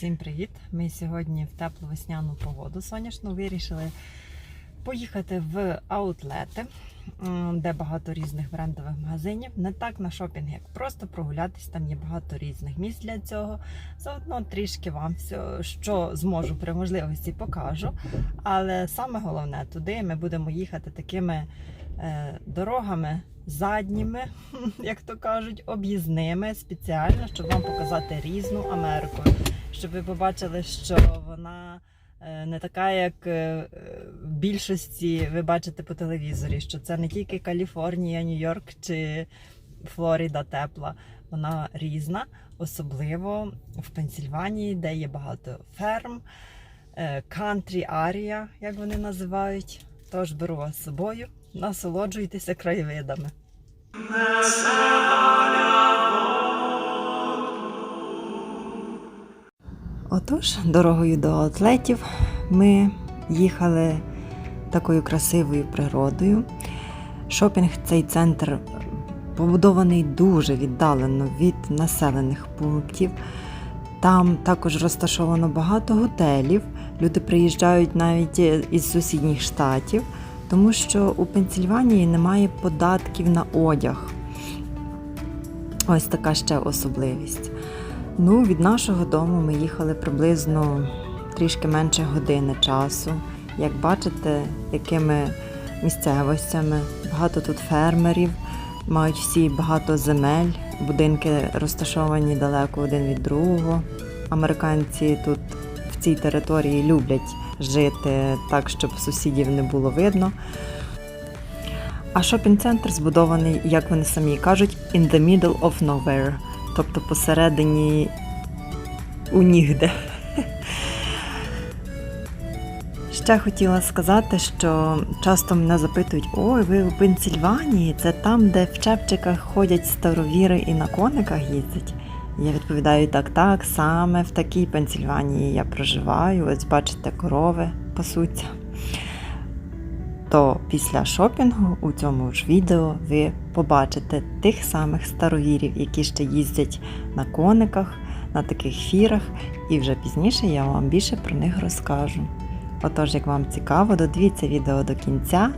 Всім привіт! Ми сьогодні в теплу весняну погоду сонячну вирішили поїхати в аутлети, де багато різних брендових магазинів. Не так на шопінг, як просто прогулятись. Там є багато різних місць для цього. Заодно трішки вам все, що зможу при можливості, покажу. Але саме головне, туди ми будемо їхати такими е, дорогами задніми, як то кажуть, об'їзними спеціально, щоб вам показати різну Америку, щоб ви побачили, що вона е, не така, як е, е, в більшості ви бачите по телевізорі, що це не тільки Каліфорнія, Нью-Йорк чи Флорида тепла, вона різна, особливо в Пенсільванії, де є багато ферм, кантрі арія, як вони називають. Тож беру вас з собою, насолоджуйтеся краєвидами. Отож, дорогою до атлетів ми їхали такою красивою природою. Шопінг цей центр побудований дуже віддалено від населених пунктів. Там також розташовано багато готелів. Люди приїжджають навіть із сусідніх штатів, тому що у Пенсільванії немає податків на одяг. Ось така ще особливість. Ну, від нашого дому ми їхали приблизно трішки менше години часу. Як бачите, якими місцевостями, багато тут фермерів, мають всі багато земель, будинки розташовані далеко один від другого. Американці тут в цій території люблять жити так, щоб сусідів не було видно. А шопінг-центр збудований, як вони самі кажуть, in the middle of nowhere, тобто посередині у нігде. Ще хотіла сказати, що часто мене запитують: ой, ви у Пенсільванії, це там, де в чепчиках ходять старовіри і на кониках їздять. Я відповідаю так, так, саме в такій Пенсільванії я проживаю. Ось бачите, корови пасуться. То після шопінгу у цьому ж відео ви побачите тих самих старовірів, які ще їздять на кониках, на таких фірах, і вже пізніше я вам більше про них розкажу. Отож, як вам цікаво, додивіться відео до кінця.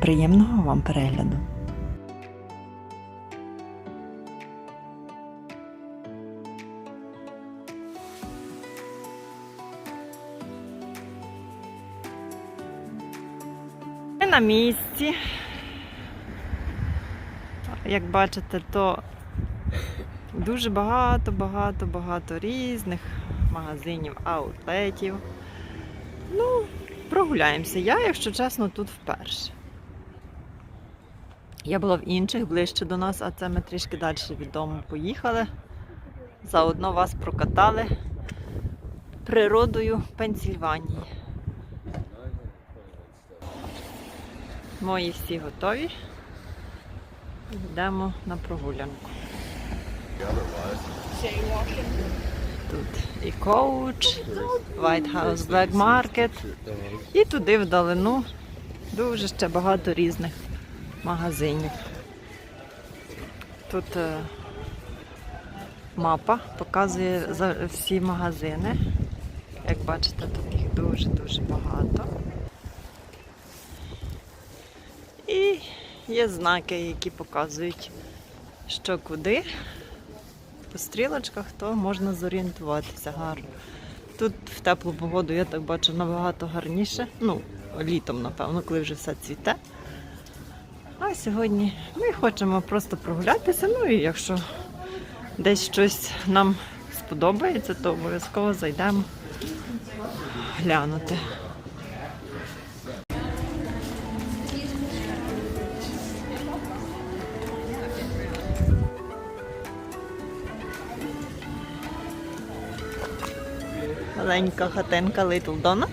Приємного вам перегляду! На місці. Як бачите, то дуже багато, багато, багато різних магазинів, аутлетів. Ну, прогуляємося. Я, якщо чесно, тут вперше. Я була в інших ближче до нас, а це ми трішки далі від дому поїхали. Заодно вас прокатали природою Пенсільванії. Мої всі готові. Йдемо на прогулянку. Тут і коуч, White House Black Market. І туди вдалину дуже ще багато різних магазинів. Тут е, мапа показує всі магазини. Як бачите, тут їх дуже-дуже багато. І є знаки, які показують, що куди. По стрілочках, то можна зорієнтуватися гарно. Тут в теплу погоду, я так бачу, набагато гарніше. Ну, літом, напевно, коли вже все цвіте. А сьогодні ми хочемо просто прогулятися. Ну і якщо десь щось нам сподобається, то обов'язково зайдемо глянути. Маленька хатинка Little Donuts.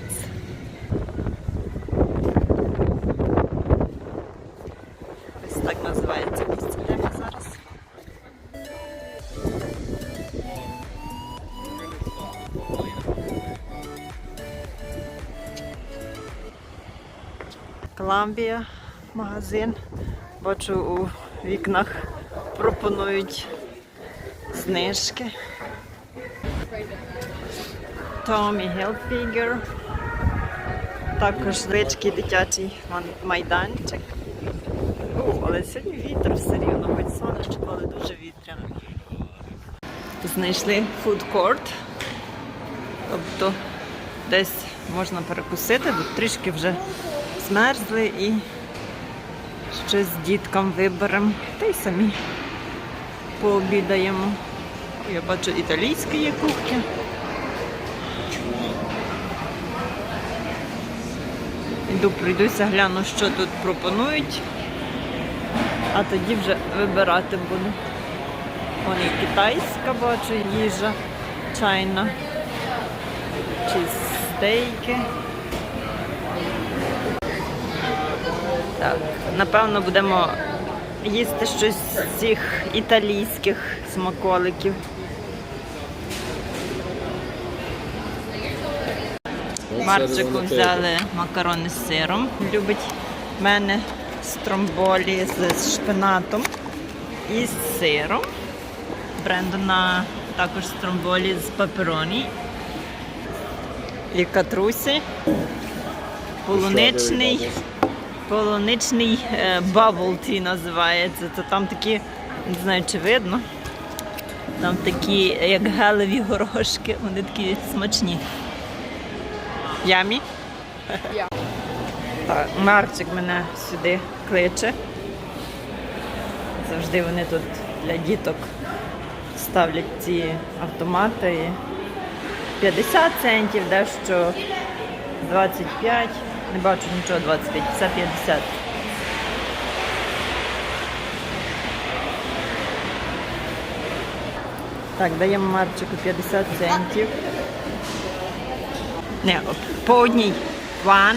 Ось так називається місце, зараз. Коламбія магазин. Бачу у вікнах пропонують знижки. Tommy Hilfiger. Також звички дитячий майданчик. Але сьогодні вітер все рівно, хоч сонечко, але дуже вітряно. Знайшли фудкорт. Тобто десь можна перекусити, бо трішки вже змерзли і щось діткам виберемо, та й самі пообідаємо. Я бачу, італійська є кухня. Іду, пройдуся, гляну, що тут пропонують, а тоді вже вибирати буду. Вон і китайська бачу їжа, чайна, чи стейки. Так, напевно, будемо їсти щось з цих італійських смаколиків. Марчику взяли макарони з сиром. Любить в мене стромболі з шпинатом і з сиром. Брендона також стромболі з папероні. І катрусі. Полуничний. Полуничний бабл ті називається. То там такі, не знаю, чи видно. Там такі, як гелеві горошки, вони такі смачні. Ямі? Так, Марчик мене сюди кличе. Завжди вони тут для діток ставлять ці автомати. І 50 центів, дещо 25. Не бачу нічого 25, все 50. Так, даємо Марчику 50 центів. Не, по одній. One.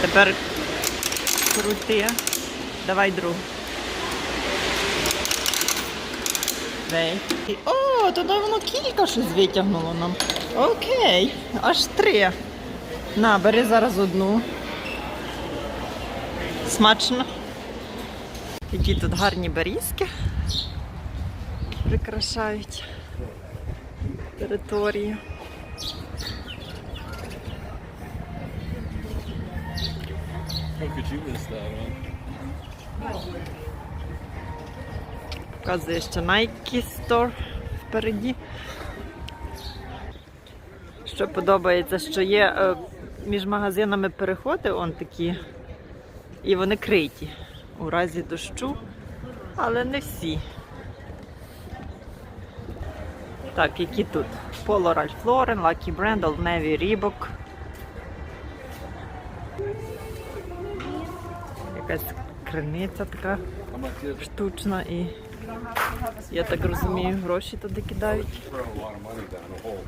Тепер крути. Давай другу. О, то давно кілька щось витягнуло нам. Окей, аж три. На, бери зараз одну. Смачно. Які тут гарні берізки прикрашають територію. How could you miss that one? Показує, що Nike Store впереді. Що подобається, що є е, між магазинами переходи он такі, і вони криті у разі дощу, але не всі. Так, які тут? Polo Ralph Lauren, Lucky Brand, Old Navy, Reebok. Якась криниця така штучна і я так розумію, гроші туди кидають. Throw a lot of money down the hole.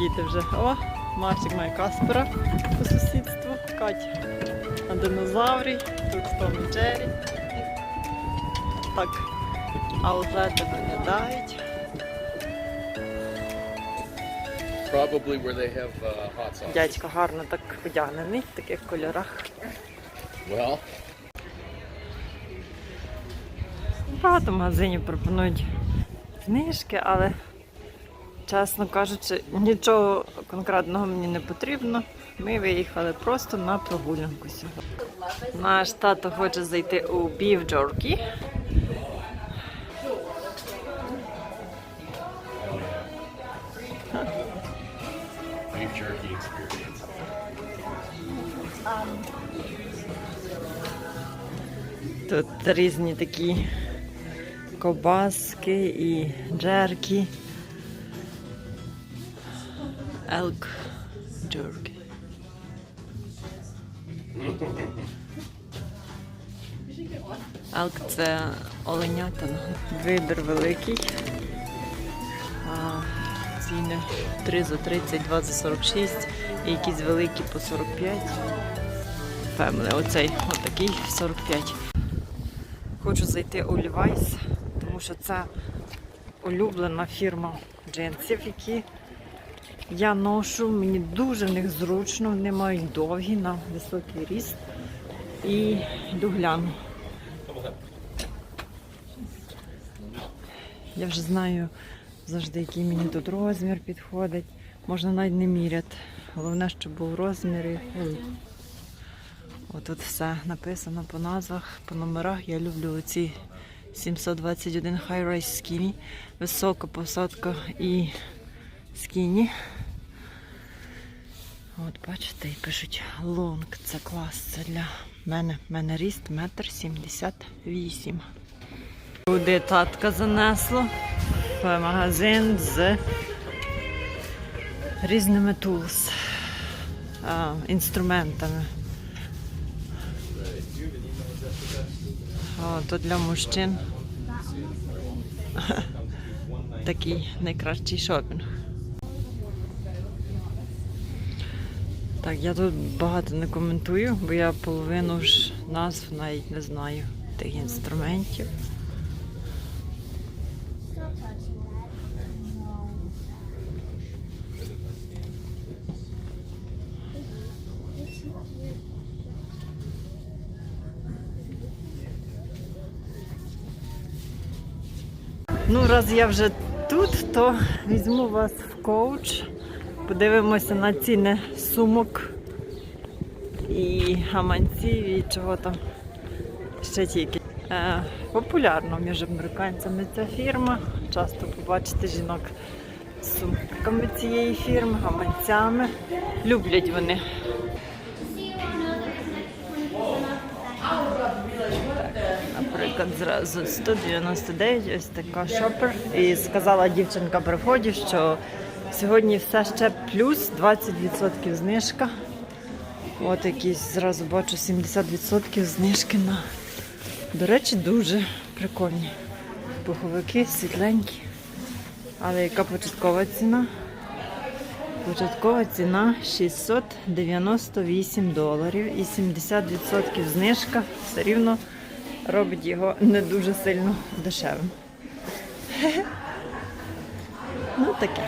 Діти вже. О, Марсик має Каспера по сусідству. Катя. А динозаврі, тут Том і Джері. Так, аутлети виглядають. Probably where they have uh, hot sauce. Дядько гарно так одягнений в таких кольорах. Well, Багато магазинів пропонують знижки, але, чесно кажучи, нічого конкретного мені не потрібно. Ми виїхали просто на прогулянку сьогодні. Наш тато хоче зайти у Beef Jerky. beef jerky experience. Тут різні такі ковбаски і джерки. Елк джерки. Елк це оленятина. Вибір великий. А, ціни. 3 за 30, 2 за 46 і якісь великі по 45. Фемли, оцей отакий 45. Хочу зайти у Levi's, тому що це улюблена фірма джинсів, які я ношу. Мені дуже в них зручно, вони мають довгі на високий ріст. І йду гляну. Я вже знаю завжди, який мені тут розмір підходить. Можна навіть не міряти. Головне, щоб був розмір. Ой. Отут все написано по назвах, по номерах. Я люблю оці 721 High Rise Skinny. Висока посадка і скіні. От бачите, і пишуть лонг. Це клас. Це для мене. Мене ріст метр сімдесят вісім. Куди татка занесло в магазин з різними тулс, інструментами. О, для мужчин такий найкращий шопінг. Так, я тут багато не коментую, бо я половину ж назв навіть не знаю тих інструментів. Ну, раз я вже тут, то візьму вас в коуч. Подивимося на ціни сумок і гаманців, і чого там ще тільки. Е, популярно між американцями ця фірма. Часто побачите жінок з сумками цієї фірми, гаманцями. Люблять вони. Наприклад, зразу 199, ось така шопер. І сказала дівчинка при вході, що сьогодні все ще плюс 20% знижка. От якісь зразу бачу 70% знижки на. До речі, дуже прикольні. Пуховики світленькі. Але яка початкова ціна? Початкова ціна 698 доларів і 70% знижка все рівно робить його не дуже сильно дешевим. Ну таке.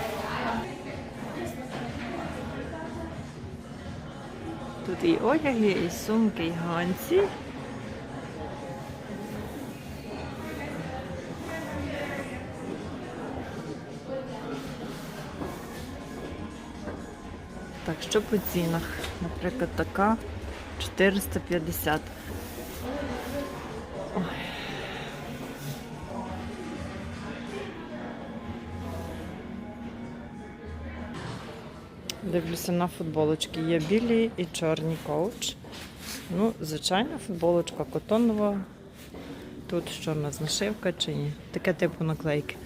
Тут і одяги, і сумки, і ганці. Так, що по цінах? Наприклад, така 450. Дивлюся на футболочки. Є білі і чорні коуч. Ну, звичайна футболочка котонова. Тут що у нас нашивка чи ні? Таке типу наклейки.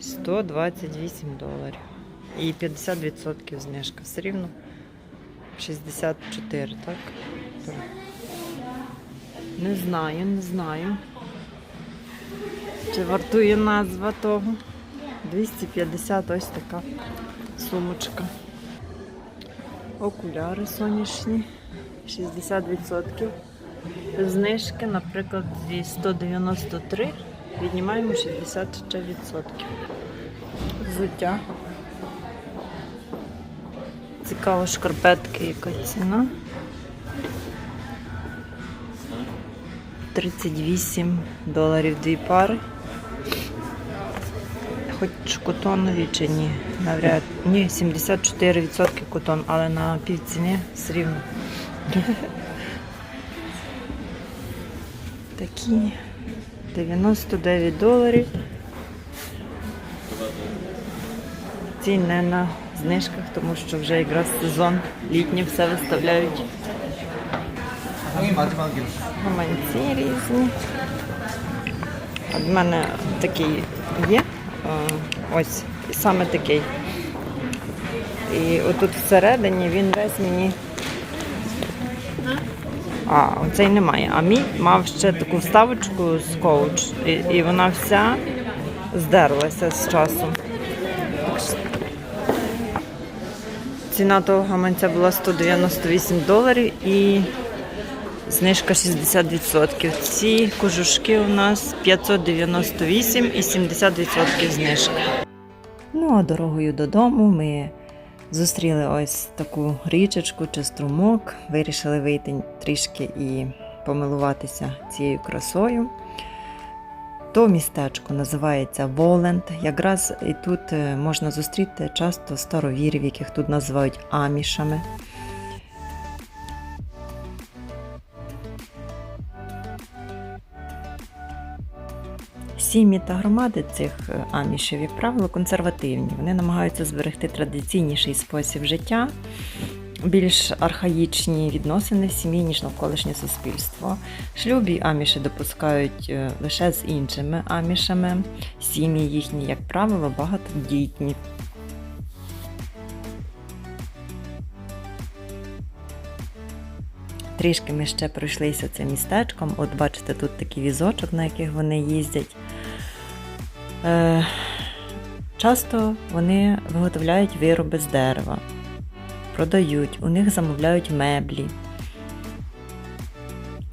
128 доларів. І 50% знижка. Все рівно 64, так? Так. Не знаю, не знаю. Чи вартує назва того? 250 ось така сумочка. Окуляри сонячні. 60%. Знижки, наприклад, зі 193 віднімаємо 60 ще відсотків. Взуття. Цікаво, шкарпетки, яка ціна. 38 доларів дві пари. Хоч котонові чи ні? Навряд. Ні, 74% котон, але на півціни все рівно. Такі 99 доларів. Ці не на знижках, тому що вже якраз сезон літній все виставляють. Гаманці різні. От мене такий є. е, Ось саме такий. І отут всередині він весь мені. А, оцей немає. А мій мав ще таку вставочку з коуч. І, і вона вся здерлася з часом. Ціна того гаманця була 198 доларів і знижка 60%. Ці кожушки у нас 598 і 70% знижки. Ну а дорогою додому ми зустріли ось таку річечку чи струмок. Вирішили вийти трішки і помилуватися цією красою. То містечко називається Воленд. Якраз і тут е, можна зустріти часто старовірів, яких тут називають амішами. Сім'ї та громади цих е, амішів, як правило, консервативні. Вони намагаються зберегти традиційніший спосіб життя, більш архаїчні відносини в сім'ї, ніж навколишнє суспільство. Шлюбі аміші допускають е, лише з іншими амішами. Сім'ї їхні, як правило, багатодітні. Трішки ми ще пройшлися цим містечком. От бачите, тут такий візочок, на яких вони їздять. Е, часто вони виготовляють вироби з дерева, продають, у них замовляють меблі.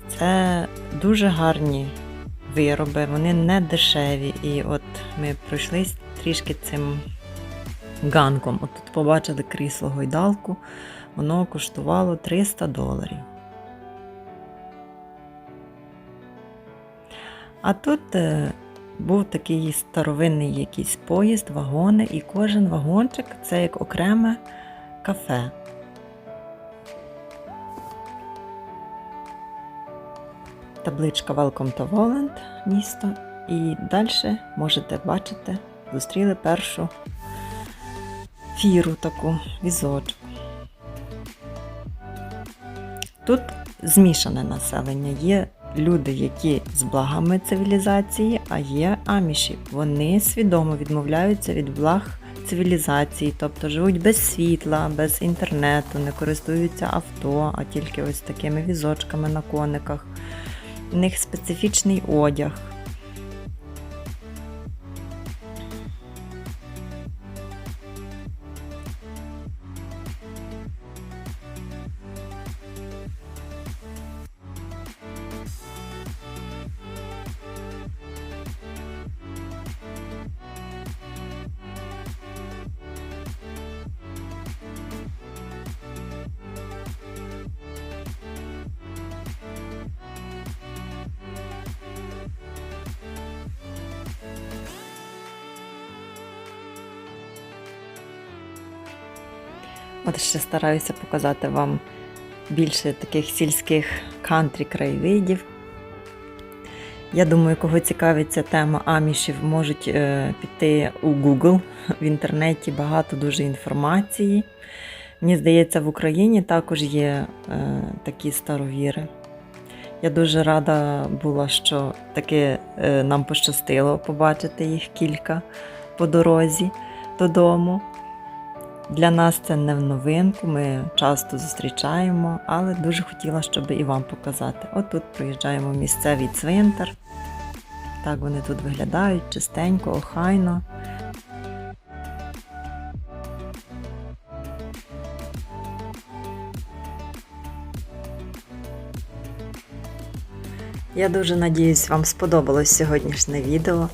Це дуже гарні вироби, вони не дешеві. І от ми пройшлись трішки цим ганком. От тут побачили крісло гойдалку, воно коштувало 300 доларів. А тут е, був такий старовинний якийсь поїзд, вагони, і кожен вагончик це як окреме кафе. Табличка Welcome to Voland, місто. І далі можете бачити, зустріли першу фіру таку, візочок. Тут змішане населення. Є люди, які з благами цивілізації, а є аміші. Вони свідомо відмовляються від благ цивілізації, тобто живуть без світла, без інтернету, не користуються авто, а тільки ось такими візочками на кониках. У них специфічний одяг. От ще стараюся показати вам більше таких сільських кантрі краєвидів. Я думаю, кого цікавить ця тема амішів, можуть е, піти у Google. В інтернеті багато дуже інформації. Мені здається, в Україні також є е, такі старовіри. Я дуже рада була, що таки е, нам пощастило побачити їх кілька по дорозі додому. Для нас це не в новинку, ми часто зустрічаємо, але дуже хотіла, щоб і вам показати. От тут проїжджаємо в місцевий цвинтар. Так вони тут виглядають чистенько, охайно. Я дуже надіюсь, вам сподобалось сьогоднішнє відео.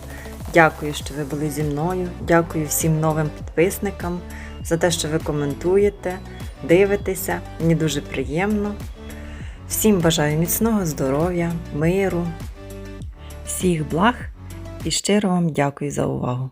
Дякую, що ви були зі мною. Дякую всім новим підписникам за те, що ви коментуєте, дивитеся. Мені дуже приємно. Всім бажаю міцного здоров'я, миру, всіх благ і щиро вам дякую за увагу.